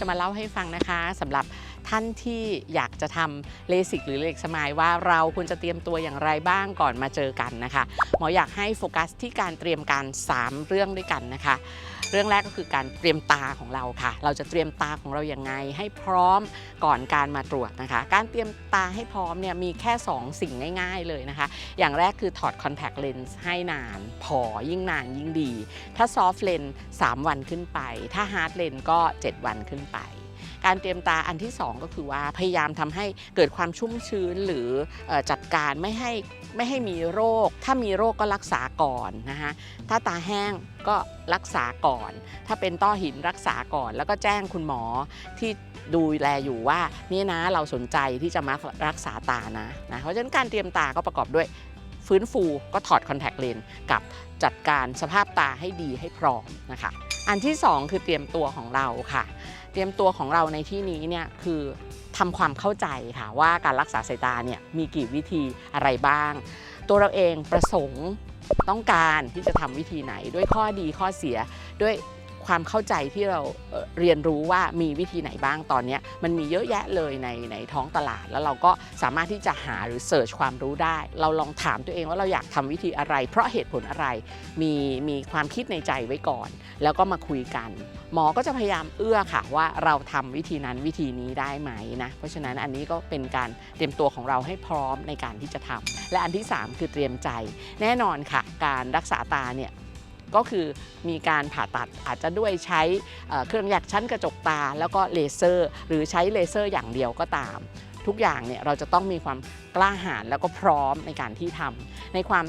จะมาเล่าให้ฟังนะคะสำหรับ ท่านที่อยากจะทำเลสิกหรือเลกสมายว่าเราควรจะเตรียมตัวอย่างไรบ้างก่อนมาเจอกันนะคะ หมออยากให้โฟกัสที่การเตรียมการ 3 เรื่องด้วยกันนะคะ เรื่องแรกก็คือการเตรียมตาของเราค่ะ เราจะเตรียมตาของเราอย่างไงให้พร้อมก่อนการมาตรวจนะคะ การเตรียมตาให้พร้อมเนี่ยมีแค่ 2 สิ่งง่าย ๆ เลยนะคะ อย่างแรกคือถอดคอนแทคเลนส์ให้นาน พอยิ่งนานยิ่งดี ถ้าซอฟต์เลนส์3วันขึ้นไป ถ้าฮาร์ดเลนส์ก็ 7 วันขึ้นไป การเตรียมตาอันที่ 2 ก็คือว่าพยายามทำให้เกิดความชุ่มชื้นหรือเอ่อจัดการไม่ให้ไม่ให้มีโรค ถ้ามีโรคก็รักษาก่อนนะคะถ้าตาแห้งก็รักษาก่อน ถ้าเป็นต้อหินรักษาก่อน แล้วก็แจ้งคุณหมอที่ดูแลอยู่ว่านี่นะเราสนใจที่จะมารักษาตานะนะเพราะฉะนั้นการเตรียมตาก็ประกอบด้วย ฟื้นฟูก็ถอดคอนแทคเลนส์กับจัดการสภาพตาให้ดีให้พร้อมนะคะ อันที่ 2 คือเตรียมตัวของเราค่ะ เตรียมตัวของเราในที่นี้เนี่ยคือทำความเข้าใจค่ะว่าการรักษาสายตาเนี่ยมีกี่วิธีอะไรบ้าง ตัวเราเองประสงค์ต้องการที่จะทำวิธีไหนด้วยข้อดีข้อเสียด้วย ความเข้าใจที่เราเรียนรู้ว่ามีวิธีไหนบ้างตอนนี้มันมีเยอะแยะเลยในในท้องตลาด แล้วเราก็สามารถที่จะหาหรือเสิร์ชความรู้ได้ เราลองถามตัวเองว่าเราอยากทำวิธีอะไร เพราะเหตุผลอะไรมีมีความคิดในใจไว้ก่อน แล้วก็มาคุยกัน หมอก็จะพยายามเอื้อค่ะว่าเราทำวิธีนั้นวิธีนี้ได้ไหมนะเพราะฉะนั้นอันนี้ก็เป็นการเตรียมตัวของเราให้พร้อมในการที่จะทำและอันที่ 3 คือเตรียมใจ แน่นอนค่ะ การรักษาตาเนี่ย ก็คือมีการผ่าตัดอาจจะด้วยใช้เครื่องหยักชั้นกระจกตา แล้วก็เลเซอร์ หรือใช้เลเซอร์อย่างเดียวก็ตาม ทุกอย่างเนี่ยเราจะต้องมีความกล้าหาญแล้วก็พร้อมในการที่ทำในความ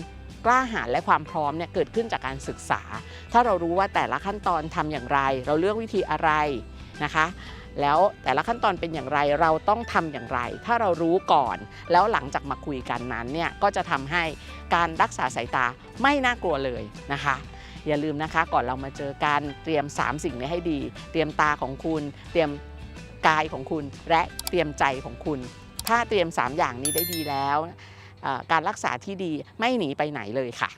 กล้าหาญและความพร้อมเนี่ยเกิดขึ้นจากการศึกษา ถ้าเรารู้ว่าแต่ละขั้นตอนทำอย่างไร เราเลือกวิธีอะไรนะคะแล้วแต่ละขั้นตอนเป็นอย่างไรเราต้องทำอย่างไร ถ้าเรารู้ก่อน แล้วหลังจากมาคุยกันนั้นเนี่ยก็จะทำให้การรักษาสายตาไม่น่ากลัวเลยนะคะ อย่าลืมนะคะ ก่อนเรามาเจอกันเตรียม 3 สิ่งนี้ให้ดี เตรียมตาของคุณ เตรียมกายของคุณ และเตรียมใจของคุณ ถ้าเตรียม 3 อย่างนี้ได้ดีแล้ว การรักษาที่ดีไม่หนีไปไหนเลยค่ะ